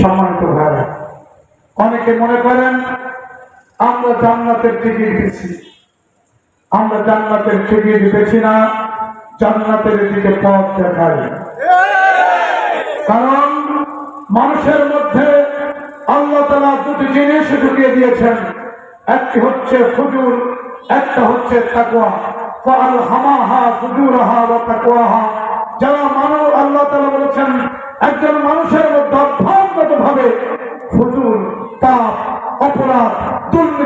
সম্মানিত ভাইরা, অনেকে মনে করেন, আমরা জান্নাতের টিকিট দিচ্ছি। আমরা জান্নাতের টিকিট বেছি না, জান্নাতের দিকে পথ দেখাই। কারণ মানুষের মধ্যে আল্লাহ তালা দুটি জিনিস ঢুকিয়ে দিয়েছেন। একটি হচ্ছে ফুজুর একটা হচ্ছে তাকুয়া ফাল হামাহা ফুজুরাহা ওয়া তাকুয়াহা যারা মানুষ, আল্লাহ তালা বলেছেন, একজন মানুষের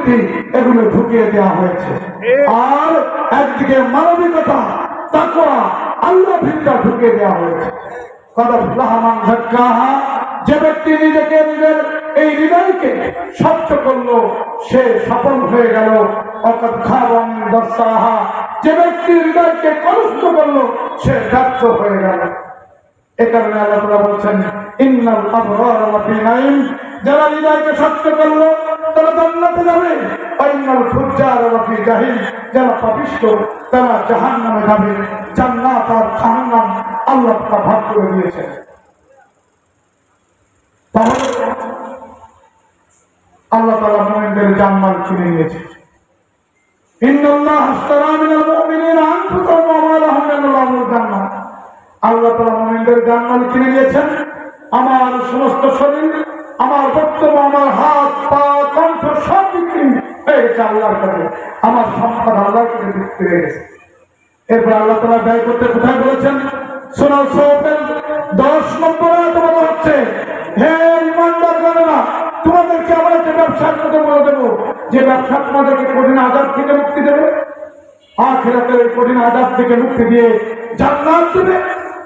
দুর্নীতি এগুলো ঢুকিয়ে দেওয়া হয়েছে। আর একদিকে মানবিকতা তাকুয়া আল্লাহ ভিত্তা ঢুকিয়ে দেওয়া হয়েছে। কদফলাহমান যে ব্যক্তি নিজেকে নিজের এই হৃদয়কে স্বচ্ছ করল সে সফল হয়ে গেল। অর্থাৎ খাওয়ান দর্শাহা যে ব্যক্তি হৃদয়কে কলুষ্ট করল সে ব্যর্থ হয়ে গেল। এ কারণে আল্লাহ বলছেন যারা হৃদয়কে সত্য করল, তারা জান্নাতে যাবে। যারা পাপিষ্ট, তারা যাবে। জান্নাত আর আল্লাহ ভাগ করে দিয়েছেন। তাহলে আল্লাহ নিয়েছে। আল্লাহ কিনে দিয়েছেন। আমার সমস্ত শরীর, আমার বক্তব্য, আমার হাত, পা, কণ্ঠ সব বিক্রি। হয়ে আল্লাহর কাছে, আমার সম্পদ আল্লাহর কাছে বিক্রি হয়ে গেছে। এরপর আল্লাহ তালা ব্যয় করতে কোথায় বলেছেন? সোনাল সোহেল দশ নম্বরে তোমার হচ্ছে। হে ইমানদার গণনা তোমাদেরকে আমরা একটা ব্যবসার কথা বলে দেবো, যে ব্যবসা তোমাদেরকে কঠিন আজাদ থেকে মুক্তি দেবে, আখেরাতের কঠিন আজাদ থেকে মুক্তি দিয়ে জান্নাত দেবে।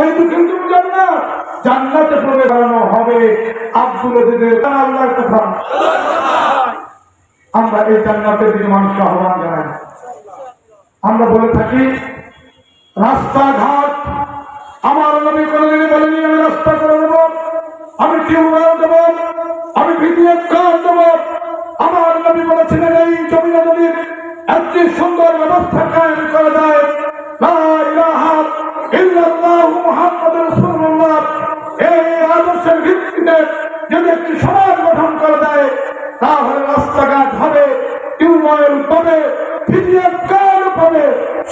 ওই তুমি জান্নাত জান্নাতে প্রবেশ করানো হবে আব্দুল আল্লাহর কথা। আমরা এই জান্নাতের দিকে মানুষকে আহ্বান জানাই। আমরা বলে থাকি, রাস্তাঘাট আমার নবী কোনদিনই বলেনি, আমি রাস্তা করে দেবো আমি টিউবওয়েল দেবো, আমি ভিডিও কার দেবো। আমার নবী বলেছিলেন, এই জমিনে যদি একটি সুন্দর ব্যবস্থা কায়েম করা যায়, লা ইলাহা ইল্লাল্লাহু সমাজ গঠন করা যায়, তাহলে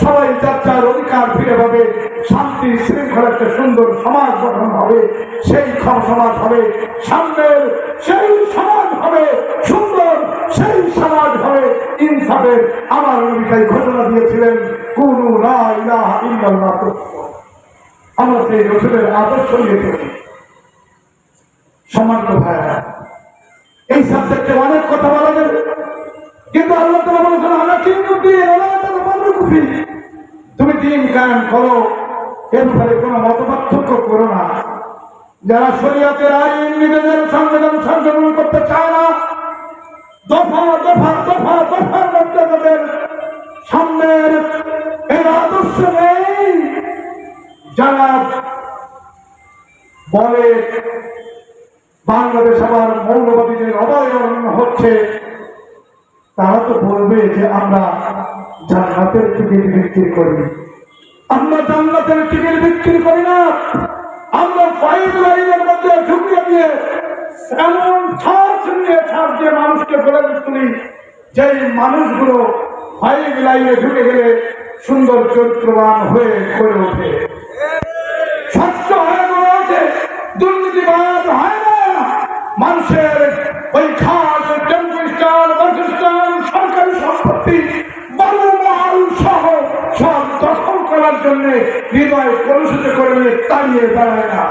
সবাই অধিকার ফিরে শান্তি শৃঙ্খলা একটা সুন্দর সমাজ গঠন হবে, সেই সমাজ হবে, সামনের সেই সমাজ সুন্দর সেই সমাজ হবে, ইনসাফের আমার নবিতাই ঘোষণা দিয়েছিলেন, কোন ইল্লাল্লাহ। আমরা সেই রসুলের আদর্শ নিয়ে থাকি এই সাবজেক্টে অনেক কথা বলা যাবে। কিন্তু আল্লাহ তালা বলেছেন আমরা তুমি দিন কায়ন করো, এর ব্যাপারে কোনো মত পার্থক্য করো না। যারা শরীয়তের আইন নিজেদের সংবিধান সংশোধন করতে চায় না, দফা দফা দফা, দফার মধ্যে তাদের সামনের এর আদর্শ নেই। বলে বাংলাদেশ আবার মৌলবাদীদের অবয়ন হচ্ছে। তারা তো বলবে যে আমরা জান্নাতের টিকিট বিক্রি করি। আমরা জান্নাতের টিকিট বিক্রি করি না। আমরা ফাইভ লাইনের মধ্যে ঢুকিয়ে দিয়ে এমন ছাড় নিয়ে ছাড় দিয়ে মানুষকে ফেলে তুলি যে মানুষগুলো ফাইভ লাইনে ঢুকে গেলে সুন্দর চরিত্রবান হয়ে গড়ে ওঠে। স্বচ্ছ জন্য হৃদয় কলুষিত করে নিয়ে তাড়িয়ে বেড়ায় না।